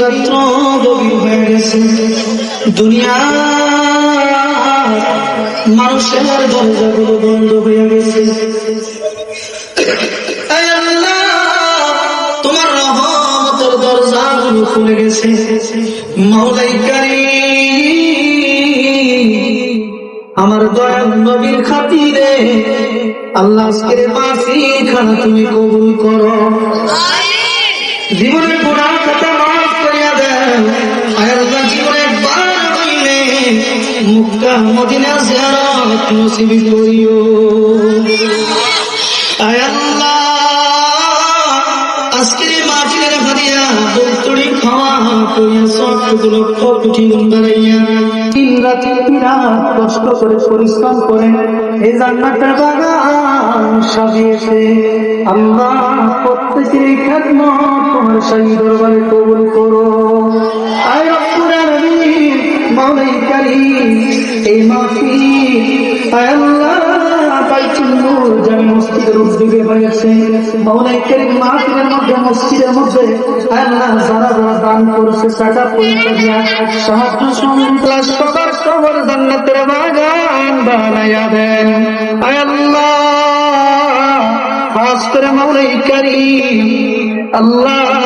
রাত্র গভীর হয়ে গেছে দুনিয়া বন্ধ হয়ে গেছে তোমার রহমতের দরজাগুলো খুলে গেছে। মাওলাই কারীম, আমার দয়াল নবীর খাতিরে। আল্লাহ আজকের মাফি তুমি কবুল করো। জীবনের পুরা কথা মাফ করিয়া দেন। আয় জীবনে একবার হইলে মুক্তা মদিনা জিয়ারত নসিব করিও। কষ্ট করে পরিশ্রম করে এই জান্নাতের বাগান সাজিয়েছে। আল্লাহ প্রত্যেকের খেদম তোমার শাহী দরবারে কবুল করো। কারীম, এই মাহফিল আল্লাহ বাইতুল নূর জামি মসজিদের উদ্যোগে হয়েছে। মধ্যে, মসজিদের মধ্যে আল্লাহ যারা যারা দান করছে বাগান বানাইয়া দেন। আল্লাহ, খাস করে আল্লাহ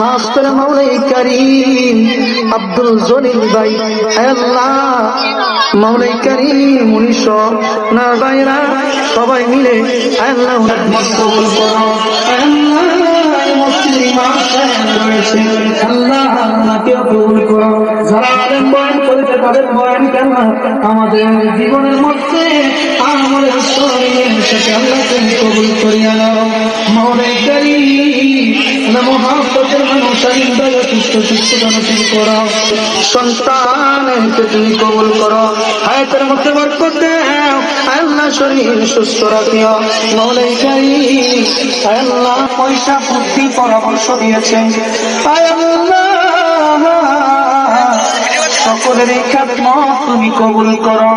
খাস করে মাওলাই করিম আব্দুল জলিল ভাই। আল্লাহ মাওলাই করিম উনিশশো না ভাইরা সবাই মিলে আল্লাহ কবুল করো। আমাদের জীবনের মধ্যে আমাদের শরীরের সাথে আল্লাহ কবুল করিয়া নাও। করিম মহাপতের মানুষ দয়া সুস্থ সুস্থ জনসিং করো সন্তানকে তুমি কবুল করো হায়াতের মধ্যে বরকত দাও আল্লাহ শরীর সুস্থ তুমি কবুল করো।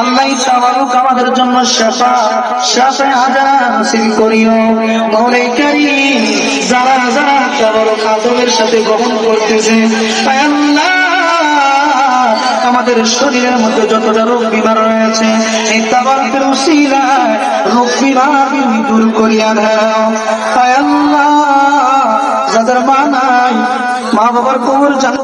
আল্লাহ তাবারুক আমাদের জন্য শেফা, শেফে হাজার নসিব করিও। মৌলাই কারীম যারা যারা তাবারুক আদমের সাথে গ্রহণ করতেছে আল্লাহ, আমাদের শরীরের মধ্যে যতটা রোগ বিমার রয়েছে, এই তাবারকের উসিলায় রোগ বিমার দূর করিয়া আল্লাহ, যাদের মা নাই মা বাবার কবর জান